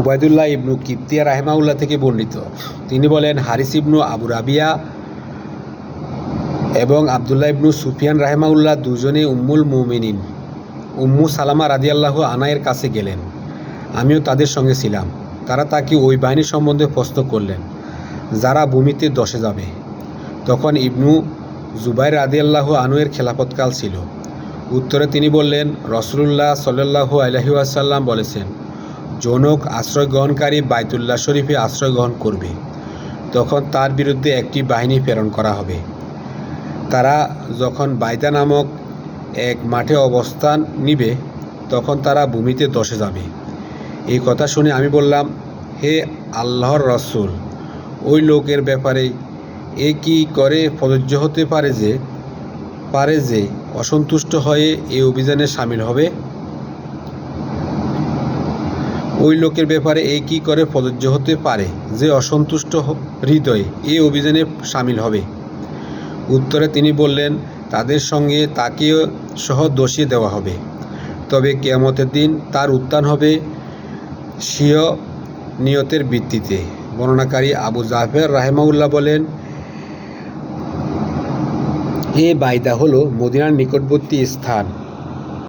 উবায়দুল্লাহ ইবনু কিপ্তিয়া রাহেমাউল্লাহ থেকে বর্ণিত। তিনি বলেন, হারিস ইবনু আবু রাবিয়া এবং আবদুল্লাহ ইবনু সুফিয়ান রাহেমাউল্লাহ দুজনে উম্মুল মুমিনিন। উম্মু সালামা রাদিয়াল্লাহু আনায়ের কাছে গেলেন। আমিও তাদের সঙ্গে ছিলাম। তারা তাকে ওই বাহিনী সম্বন্ধে প্রশ্ন করলেন, যারা ভূমিতে দশে যাবে। তখন ইবনু জুবাইর রাদিয়াল্লাহু আনুয়ের খেলাফতকাল ছিল। উত্তরে তিনি বললেন রসুল্লাহ সাল্লাহু আলহি আসাল্লাম বলেছেন জনক আশ্রয় গ্রহণকারী বাইতুল্লাহ শরীফে আশ্রয় গ্রহণ করবে। তখন তার বিরুদ্ধে একটি বাহিনী প্রেরণ করা হবে। তারা যখন বাইদা নামক এক মাঠে অবস্থান নিবে, তখন তারা ভূমিতে দশে যাবে। এই কথা শুনে আমি বললাম, হে আল্লাহর রসুল, ওই লোকের ব্যাপারে এ কি করে প্রযোজ্য হতে পারে যে পারে যে অসন্তুষ্ট হয়ে এই অভিযানে সামিল হবে? ওই লোকের ব্যাপারে এ কি করে প্রযোজ্য হতে পারে? যে অসন্তুষ্ট হৃদয়ে এই অভিযানে সামিল হবে। উত্তরে তিনি বললেন, তাদের সঙ্গে তাকেও সহ দোষিয়ে দেওয়া হবে। তবে কেয়ামতের দিন তার উত্থান হবে স্বীয় নিয়তের ভিত্তিতে। বর্ণনাকারী আবু জাফের রাহেমাউল্লাহ বলেন, এ বাইদা হলো মদিনার নিকটবর্তী স্থান।